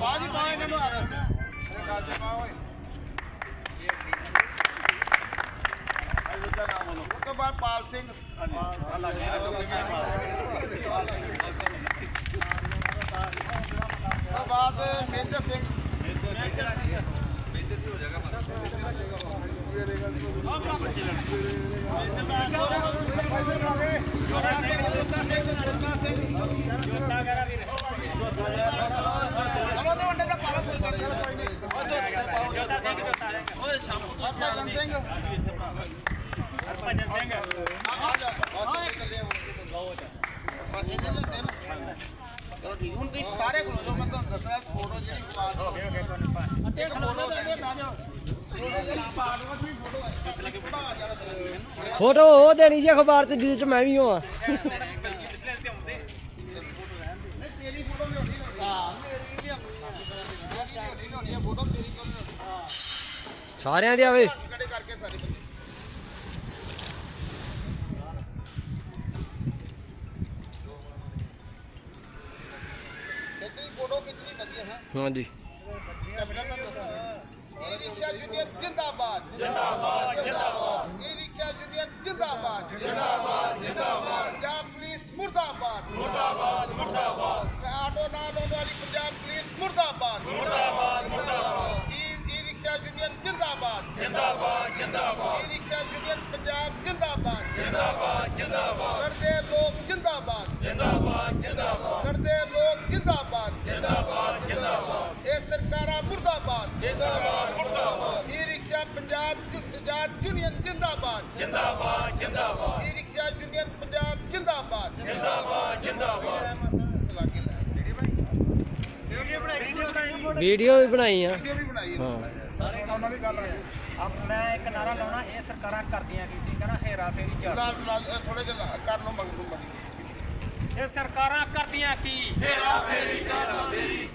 ਬਾਜੀ ਬਾਜੀ ਨੇ ਮਾਰ ਇਹ ਗੱਲ ਤੇ ਮਾ ਓਏ ਉਹ ਤੋਂ ਬਾਅਦ ਪਾਲ ਸਿੰਘ ਉਹ ਬਾਅਦ major Singh major Singh major ਤੇ ਹੋ ਜਾਏਗਾ ਮੇਜਰ ਦਾ ਸ਼ਾਮ ਭਜਨ ਸਿੰਘ। ਭਜਨ ਸਿੰਘ। ਆ ਜਾ ਹਾਂ ਇੱਕ ਚੱਲੇ ਪਰ ਇਹਦੇ ਨਾਲ ਤੇ ਨਾ। ਚਲੋ ਠੀਕ ਹੁਣ ਤੁਸੀਂ ਸਾਰੇ ਕੋਲ ਜੋ ਮੈਂ ਤੁਹਾਨੂੰ ਦੱਸਿਆ ਫੋਟੋ ਜਿਹੜੀ ਪਾ ਦਿਓ। ਓਕੇ ਓਕੇ ਕੋਈ ਨਹੀਂ ਅਤੇ ਇੱਕ ਫੋਟੋ ਦੇ ਦੇ ਪਾ ਫੋਟੋ ਉਹ ਦੇਣੀ ਜੀ ਅਖਬਾਰ ਤੇ ਜਿਹਦੇ ਚ ਮੈਂ ਵੀ ਹਾਂ ਪਿਛਲੇ ਤੇ ਆਉਂਦੇ ਤੇਰੀ ਫੋਟੋ ਵੀ ਹੋਣੀ ਹਾਂ ਮੇਰੀ ਨਹੀਂ ਹੋਣੀ ਹੋਣੀ ਹੈ ਫੋਟੋ ਤੇਰੀ ਕਿਉਂ ਨਹੀਂ ਹੋਣੀ? ਸਾਰਿਆਂ ਦੀ ਆਵੇ ਖੜੇ ਕਰਕੇ ਸਾਰੇ ਬੰਦੇ ਕਿੰਨੀ ਫੋਟੋ ਕਿੰਨੀ ਵਧੀਆ ਹੈ ਹਾਂਜੀ ਈ ਰਿਕਸ਼ਾ ਯੂਨੀਅਨ ਜਿੰਦਾਬਾਦ ਜਿੰਦਾਬਾਦ ਜਿੰਦਾਬਾਦ ਈ ਰਿਕਸ਼ਾ ਯੂਨੀਅਨ ਜਿੰਦਾਬਾਦ ਜਿੰਦਾਬਾਦ ਜਿੰਦਾਬਾਦ ਪੰਜਾਬ ਪੁਲਿਸ ਮੁਰਦਾਬਾਦ ਮੁਰਦਾਬਾਦ ਮੁਰਦਾਬਾਦ ਆਟੋ ਨਾ ਲਾਉਣ ਵਾਲੀ ਪੰਜਾਬ ਪੁਲਿਸ ਮੁਰਦਾਬਾਦ ਮੁਰਦਾਬਾਦ ਮੁਰਦਾਬਾਦ ਜਿੰਦਾਬਾਦ ਜਿੰਦਾਬਾਦ ਜਿੰਦਾਬਾਦ। ਈ ਰਿਕਸ਼ਾ ਯੂਨੀਅਨ ਪੰਜਾਬ ਜਿੰਦਾਬਾਦ। ਜਿੰਦਾਬਾਦ ਜਿੰਦਾਬਾਦ। ਕਰਦੇ ਲੋਕ ਜਿੰਦਾਬਾਦ। ਜਿੰਦਾਬਾਦ ਜਿੰਦਾਬਾਦ। ਕਰਦੇ ਲੋਕ ਜਿੰਦਾਬਾਦ। ਜਿੰਦਾਬਾਦ ਜਿੰਦਾਬਾਦ। ਇਹ ਸਰਕਾਰਾਂ ਮੁਰਦਾਬਾਦ। ਜਿੰਦਾਬਾਦ ਮੁਰਦਾਬਾਦ। E rickshaw Punjab Punjab union ਜਿੰਦਾਬਾਦ। ਜਿੰਦਾਬਾਦ ਜਿੰਦਾਬਾਦ। ਈ ਰਿਕਸ਼ਾ ਯੂਨੀਅਨ ਪੰਜਾਬ ਜਿੰਦਾਬਾਦ। ਜਿੰਦਾਬਾਦ ਜਿੰਦਾਬਾਦ। ਵੀਡੀਓ ਵੀ ਬਣਾਈ ਆ। ਵੀਡੀਓ ਵੀ ਬਣਾਈ ਹਾਂ। ਸਾਰੇ ਕੰਮਾਂ ਦੀ ਗੱਲ ਹੈ ਆਪ ਮੈਂ ਇੱਕ ਨਾਰਾ ਲਾਉਣਾ ਇਹ ਸਰਕਾਰਾਂ ਕਰਦੀਆਂ ਕੀ ਠੀਕ ਹੈ ਨਾ? ਹੇਰਾ ਫੇਰੀ ਨਾਲ ਥੋੜੇ ਜਿਹਾ ਕਰ ਲਓ ਮੰਗ ਲਓ ਮੰਗ। ਇਹ ਸਰਕਾਰਾਂ ਕਰਦੀਆਂ ਕੀ? ਹੇਰਾ ਫੇਰੀ 420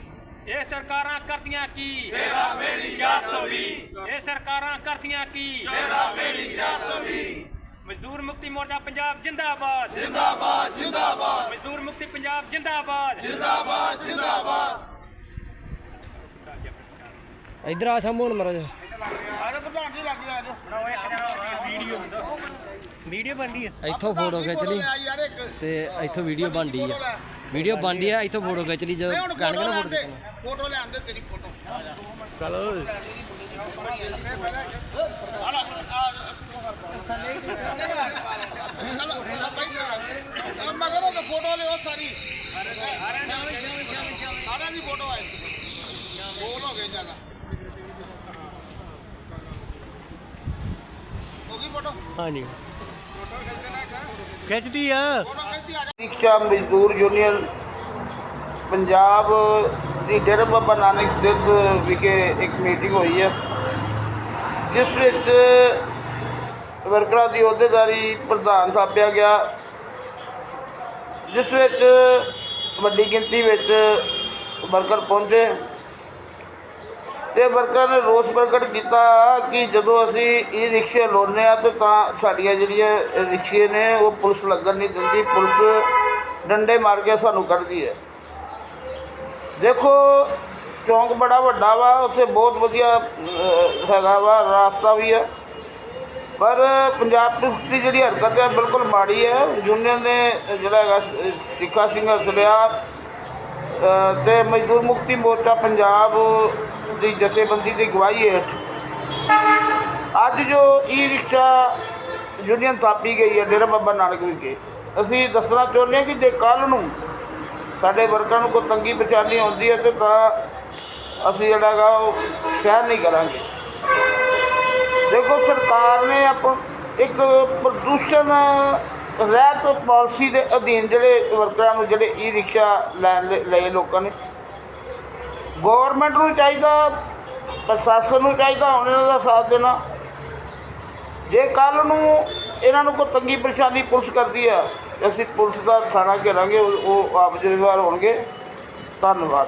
ਇਹ ਸਰਕਾਰਾਂ ਕਰਦੀਆਂ ਕੀ? ਹੇਰਾ ਫੇਰੀ 420 ਇਹ ਸਰਕਾਰਾਂ ਕਰਦੀਆਂ ਕੀ? ਹੇਰਾ ਫੇਰੀ 420 ਮਜ਼ਦੂਰ ਮੁਕਤੀ ਮੋਰਚਾ ਪੰਜਾਬ ਜਿੰਦਾਬਾਦ। ਜਿੰਦਾਬਾਦ ਜਿੰਦਾਬਾਦ। ਮਜ਼ਦੂਰ ਮੁਕਤੀ ਪੰਜਾਬ ਜਿੰਦਾਬਾਦ। ਜਿੰਦਾਬਾਦ ਜਿੰਦਾਬਾਦ। ਇਧਰ ਆ ਸਾਹਮਣੇ ਹੁਣ ਮਹਾਰਾਜ। ਆਜੋ ਪ੍ਰਧਾਨ ਜੀ ਲੱਗ ਜਾ ਆਜੋ ਬਣਾਓ ਇੱਕ ਜਣਾ ਵੀਡੀਓ ਵੀਡੀਓ ਬਣਦੀ ਹੈ ਇੱਥੋਂ ਫੋਟੋ ਖਿੱਚ ਲਈ ਲੈ ਤੇ ਇੱਥੋਂ ਵੀਡੀਓ ਬਣਦੀ ਆ। ਵੀਡੀਓ ਬਣਦੀ ਆ ਇੱਥੋਂ ਫੋਟੋ ਖਿੱਚ ਲਈ ਜਦੋਂ ਹੁਣ ਕਹਿਣਗੇ ਫੋਟੋ ਨਾ ਫੋਟੋ ਫੋਟੋ ਲੈਂਦੇ ਤੇਰੀ ਫੋਟੋ ਚਲੋ ਮਗਰ ਉਹ ਫੋਟੋ ਲਿਓ ਸਾਰੀ ਸਾਰਿਆਂ ਦੀ ਫੋਟੋ ਆਏ। ਬੋਲ ਹੋ ਗਏ ਜ਼ਿਆਦਾ ਹੋ ਗਈ ਫੋਟੋ। ਹਾਂਜੀ। ਖਿੱਚਦੀ ਆ। ਰਿਕਸ਼ਾ ਮਜ਼ਦੂਰ ਯੂਨੀਅਨ ਪੰਜਾਬ ਦੀ ਡੇਰਾ ਬਾਬਾ ਨਾਨਕ ਸਥਿਤ ਵਿਖੇ ਇੱਕ ਮੀਟਿੰਗ ਹੋਈ ਹੈ ਜਿਸ ਵਿੱਚ ਵਰਕਰਾਂ ਦੀ ਅਹੁਦੇਦਾਰੀ ਪ੍ਰਧਾਨ ਥਾਪਿਆ ਗਿਆ ਜਿਸ ਵਿੱਚ ਵੱਡੀ ਗਿਣਤੀ ਵਿੱਚ ਵਰਕਰ ਪਹੁੰਚੇ। ਤੇ ਵਰਕਰਾਂ ਨੇ ਰੋਸ ਪ੍ਰਗਟ ਕੀਤਾ ਕਿ ਜਦੋਂ ਅਸੀਂ ਈ ਰਿਕਸ਼ੇ ਲਾਉਂਦੇ ਆ ਤੇ ਤਾਂ ਸਾਡੀਆਂ ਜਿਹੜੀਆਂ ਰਿਕਸ਼ੇ ਨੇ ਉਹ ਪੁਲਿਸ ਲੱਗਣ ਨਹੀਂ ਦਿੰਦੀ ਪੁਲਿਸ ਡੰਡੇ ਮਾਰ ਕੇ ਸਾਨੂੰ ਕੱਢਦੀ ਹੈ। ਦੇਖੋ ਚੌਂਕ ਬੜਾ ਵੱਡਾ ਵਾ ਉੱਥੇ ਬਹੁਤ ਵਧੀਆ ਹੈਗਾ ਵਾ ਰਾਸਤਾ ਵੀ ਹੈ। ਪਰ ਪੰਜਾਬ ਪੁਲਿਸ ਦੀ ਜਿਹੜੀ ਹਰਕਤ ਹੈ ਬਿਲਕੁਲ ਮਾੜੀ ਹੈ। ਯੂਨੀਅਨ ਨੇ ਜਿਹੜਾ ਹੈਗਾ ਸਿੱਖਾ ਸਿੰਘ ਲਿਆ ਅ, ਤੇ ਮਜ਼ਦੂਰ ਮੁਕਤੀ ਮੋਰਚਾ ਪੰਜਾਬ ਦੀ ਜਥੇਬੰਦੀ ਦੀ ਗਵਾਹੀ ਹੈ। ਅੱਜ ਜੋ ਈ ਰਿਕਸ਼ਾ ਯੂਨੀਅਨ ਥਾਪੀ ਗਈ ਹੈ ਡੇਰਾ ਬਾਬਾ ਨਾਨਕ ਵਿਖੇ, ਅਸੀਂ ਦੱਸਣਾ ਚਾਹੁੰਦੇ ਹਾਂ ਕਿ ਜੇ ਕੱਲ ਨੂੰ ਸਾਡੇ ਵਰਕਰਾਂ ਨੂੰ ਕੋਈ ਤੰਗੀ ਪਰੇਸ਼ਾਨੀ ਆਉਂਦੀ ਹੈ ਤੇ ਤਾਂ ਅਸੀਂ ਜਿਹੜਾ ਹੈਗਾ ਉਹ ਸਹਿਣ ਨਹੀਂ ਕਰਾਂਗੇ। ਦੇਖੋ ਸਰਕਾਰ ਨੇ ਆਪ ਇੱਕ ਪ੍ਰਦੂਸ਼ਣ ਰਹਿਤ ਪਾਲਿਸੀ ਦੇ ਅਧੀਨ ਜਿਹੜੇ ਵਰਕਰਾਂ ਨੂੰ ਜਿਹੜੇ ਈ ਰਿਕਸ਼ਾ ਲੈਣ ਲਈ- ਲਏ ਲੋਕਾਂ ਨੇ ਗਵਰਨਮੈਂਟ ਨੂੰ ਚਾਹੀਦਾ, ਪ੍ਰਸ਼ਾਸਨ ਨੂੰ ਚਾਹੀਦਾ ਹੁਣ ਇਹਨਾਂ ਦਾ ਸਾਥ ਦੇਣਾ। ਜੇ ਕੱਲ ਨੂੰ ਇਹਨਾਂ ਨੂੰ ਕੋਈ ਤੰਗੀ ਪਰੇਸ਼ਾਨੀ ਪੁਲਿਸ ਕਰਦੀ ਆ ਅਸੀਂ ਪੁਲਿਸ ਦਾ ਥਾਣਾ ਘੇਰਾਂਗੇ, ਉਹ ਉਹ ਆਪ ਜ਼ਿੰਮੇਵਾਰ ਹੋਣਗੇ। ਧੰਨਵਾਦ।